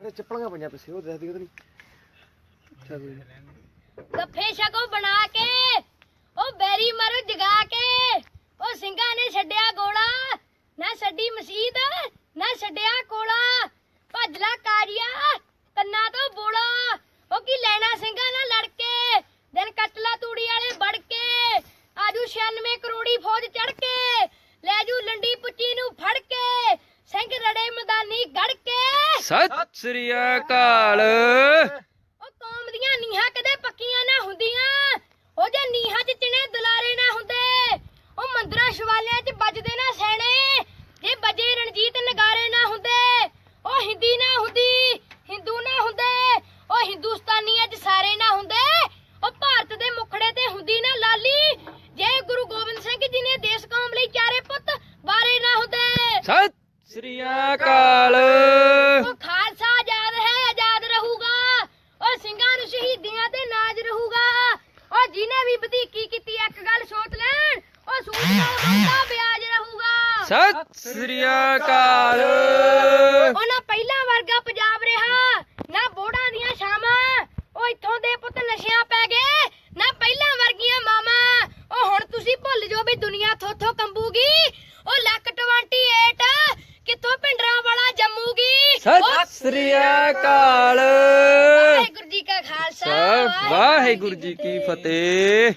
ਅਰੇ ਚੱਪਲਾਂ ਪਈਆਂ ਪਿੱਛੇ, ਉਹ ਦੇਖਦੀ ਉਹਦੇ ਅੱਛਾ ਕੋਈ ਗੱਫੇ ਛਕੋ ਬਣਾ ਕੇ, ਉਹ ਬੈਰੀ ਮਰ ਜਗਾ ਕੇ। ਉਹ ਸਿੰਘਾਂ ਨੇ ਛੱਡਿਆ ਗੋਲਾ, ਨਾ ਛੱਡੀ ਮਸੀਤ, ਨਾ ਛੱਡਿਆ ਕੋਲਾ। ਭੱਜ ਕਾਰੀਆ ਕੰਨਾਂ ਤੋਂ ਬੋਲਾ। ਉਹ ਕੀ ਲੈਣਾ ਸਿੰਘਾਂ ਨਾਲ ਲੜ ਕੇ? ਦਿਨ ਕੱਟ ਤੂੜੀ ਵਾਲੇ ਵੜ ਕੇ। ਆਜੂ 96 ਕਰੋੜੀ ਫੌਜ ਚੜ ਕੇ। ਲੈ ਜੂ ਲੰਡੀ ਪੁੱਚੀ ਨੂੰ ਫੜ ਕੇ ਸਿੰਘ ਰੜੇ ਮੈਦਾਨੀ ਗੜ ਕੇ ਸਤਿ ਸ੍ਰੀ ਅਕਾਲ। ਉਹ ਕੌਮ ਦੀਆਂ ਨੀਹਾਂ ਕਦੇ ਪੱਕੀਆਂ ਨਾ ਹੁੰਦੀਆਂ। ਉਹ ਜੇ ਨੀਹਾਂ 'ਚ ਚਿਣੇ ਦੁਲਾਰੇ ਨਾ ਹੁੰਦੇ ਉਹ ਮੰਦਰਾਂ ਸ਼ਿਵਾਲਿਆਂ 'ਚ ਵੱਜਦੇ ਨਾ ਸੈਣੇ। ਜੇ ਵੱਜੇ ਰਣਜੀਤ ਨਗਾਰੇ ਨਾ ਹੁੰਦੇ ਉਹ ਹਿੰਦੀ ਨਾ ਹੁੰਦੀ ਹਿੰਦੂ ਨਾ ਹੁੰਦੇ। ਉਹ ਹਿੰਦੁਸਤਾਨੀ ਅੱਜ ਸਾਰੇ ਨਾ ਹੁੰਦੇ ਉਹ ਭਾਰਤ ਦੇ ਮੁਖੜੇ ਤੇ ਹੁੰਦੀ ਨਾ ਲਾਲੀ। ਜੇ ਗੁਰੂ ਗੋਬਿੰਦ ਸਿੰਘ ਜੀ ਨੇ ਦੇਸ਼ ਕੌਮ ਲਈ ਚਾਰੇ ਪੁੱਤ ਬਾਰੇ ਨਾ ਹੁੰਦੇ। ਸਤਿ ਸ੍ਰੀ ਅਕਾਲ ਉਹ ਖਾਲਸਾ ਆਜ਼ਾਦ ਹੈ ਆਜ਼ਾਦ ਰਹੂਗਾ ਉਹ ਸਿੰਘਾਂ ਨੂੰ ਸ਼ਹੀਦੀਆਂ ਤੇ ਨਾਜ ਰਹੂਗਾ। ਉਹ ਜਿਹਨੇ ਵੀ ਵਧੀਕੀ ਕੀਤੀ ਇੱਕ ਗੱਲ ਸੋਚ ਲੈਣ। ਉਹ ਬੰਦਾ ਵਿਆਜ ਰਹੂਗਾ। ਸਤਿ ਸ੍ਰੀ ਅਕਾਲ। ਉਹ ਨਾ ਪਹਿਲਾਂ ਵਰਗਾ ਪੰਜਾਬ ਰਿਹਾ ਨਾ ਬੋੜਾਂ ਦੀਆਂ ਛਾਵਾਂ। ਉਹ ਇੱਥੋਂ ਦੇ ਪੁੱਤ ਨਸ਼ਿਆਂ ਪੈ ਗਏ ਨਾ ਪਹਿਲਾਂ ਵਰਗੀਆਂ ਮਾਵਾਂ। ਉਹ ਹੁਣ ਤੁਸੀਂ ਭੁੱਲ ਜਾਓ ਵੀ ਦੁਨੀਆ ਥੋਥੋਂ ਕੰਬੂਗੀ। ਉਹ ਲੱਕ 28 ਕਿੱਥੋਂ ਪਿੰਡਰਾਂ ਵਾਲਾ ਜੰਮੂਗੀ। ਸਤਿ ਸ੍ਰੀ ਅਕਾਲ ਵਾਹਿਗੁਰੂ ਜੀ ਕਾ ਖਾਲਸਾ ਵਾਹਿਗੁਰੂ ਜੀ ਕੀ ਫਤਿਹ।